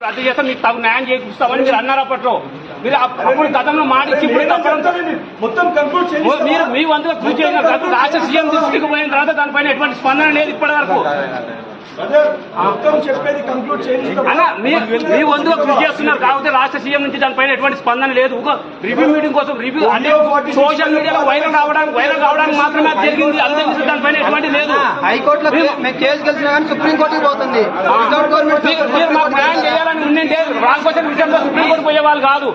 రద్దు చేస్తే మీకు తగు న్యాయం చేకూరుస్తామని మీరు అన్నారు అప్పట్లో. మీరు అప్- అప్పుడు గతంలో మాట ఇచ్చి ఇప్పుడు తప్పడం మొత్తం కంక్లూడ్ మీరు మీ వంతుగా కృషి చేసిన తర్వాత రాష్ట్ర సీఎం దృష్టికి పోయిన తర్వాత దానిపైన ఎటువంటి స్పందన లేదు ఇప్పటి వరకు మొత్తం చెప్పేది కంక్లూడ్ చేయండి. అన్న మీ మీ వంతుగా కృషి చేస్తున్నారు కాకపోతే రాష్ట్ర సీఎం నుంచి దానిపైన ఎటువంటి స్పందన లేదు. ఒక రివ్యూ మీటింగ్ కోసం రివ్యూ అంటే సోషల్ మీడియాలో వైరల్ కావడానికి వైరల్ కావడానికి మాత్రమే జరిగింది. మించి దానిపైన ఎటువంటి లేదు. హైకోర్టులో కేసు గెలిచినా కానీ సుప్రీం కోర్టుకి పోతుంది వితౌట్ గవర్నమెంట్ మీరు- మీరు మాకు న్యాయం చేయాలని ఉండింటే రాంగ్ క్వశ్చన్ విషయంలో సుప్రీంకోర్టు పోయే వాళ్ళు కాదు.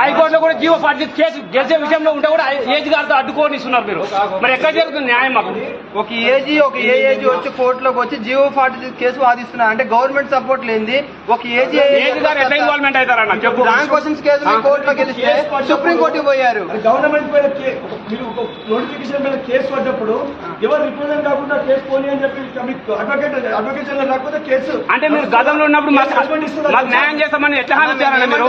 హైకోర్టులో కూడా జీవో ఫార్టీ కేసు గెలిచే విషయంలో ఉంటే కూడా ఏజ్ గారితో అడ్డుకోని ఇస్తున్నారు మీరు. మరి ఎక్కడ జరుగుతుంది న్యాయం మాకు? ఒక ఏజీ ఒక ఏ ఏజీ వచ్చి కోర్టులోకి వచ్చి జియో ఫార్టీ కేసు వాదిస్తున్నారు అంటే గవర్నమెంట్ సపోర్ట్ లేనిది ఒక ఏజీ ఏజ్ గారు ఎట్లా ఇన్వాల్వ్మెంట్ అవుతారన్న చెప్పు. క్వశ్చన్స్ కేసు కోర్టులో గెలిస్తే సుప్రీం కోర్టుకి పోయారు. గవర్నమెంట్ పైన నోటిఫికేషన్ పైన కేసు పడ్డప్పుడు ఎవరు రిప్రజెంట్ కాకుండా కేసు పోనీ అని చెప్పి అడ్వకేట్ అడ్వకేట్ జనరల్ రాకపోతే కేసు అంటే మీరు గతంలో ఉన్నప్పుడు మాకు మాకు న్యాయం చేస్తామని ఎట్లా హామీ ఇచ్చారన్న మీరు?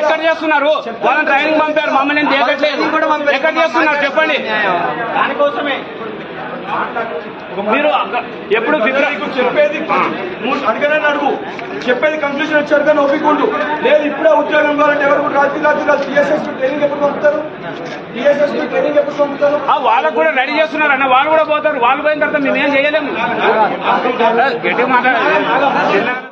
ఎక్కడ చేస్తున్నారు? వాళ్ళని ట్రైనింగ్ పంపారు. మమ్మల్ని చేయట్లేదు. ఎక్కడ చేస్తున్నారు? చెప్పండి. దానికోసమే. మీరు ఎప్పుడు చెప్పేది అడగనని అడుగు. చెప్పేది కంక్లూజన్ వచ్చారు కానీ ఒప్పుకుంటూ లేదు ఇప్పుడే ఉద్యోగం కావాలంటే ఎవరు రాత్రి కాదు టీఎస్ఎస్ ట్రైనింగ్ ఎప్పుడు పంపుతారు? టీఎస్ఎస్ ట్రైనింగ్ ఎప్పుడు పంపుతారు? ఆ వాళ్ళకు కూడా రెడీ చేస్తున్నారు అన్న వాళ్ళు కూడా పోతారు. వాళ్ళు పోయిన తర్వాత మేము ఏం చేయలేము గట్టిగా మాట్లాడాలి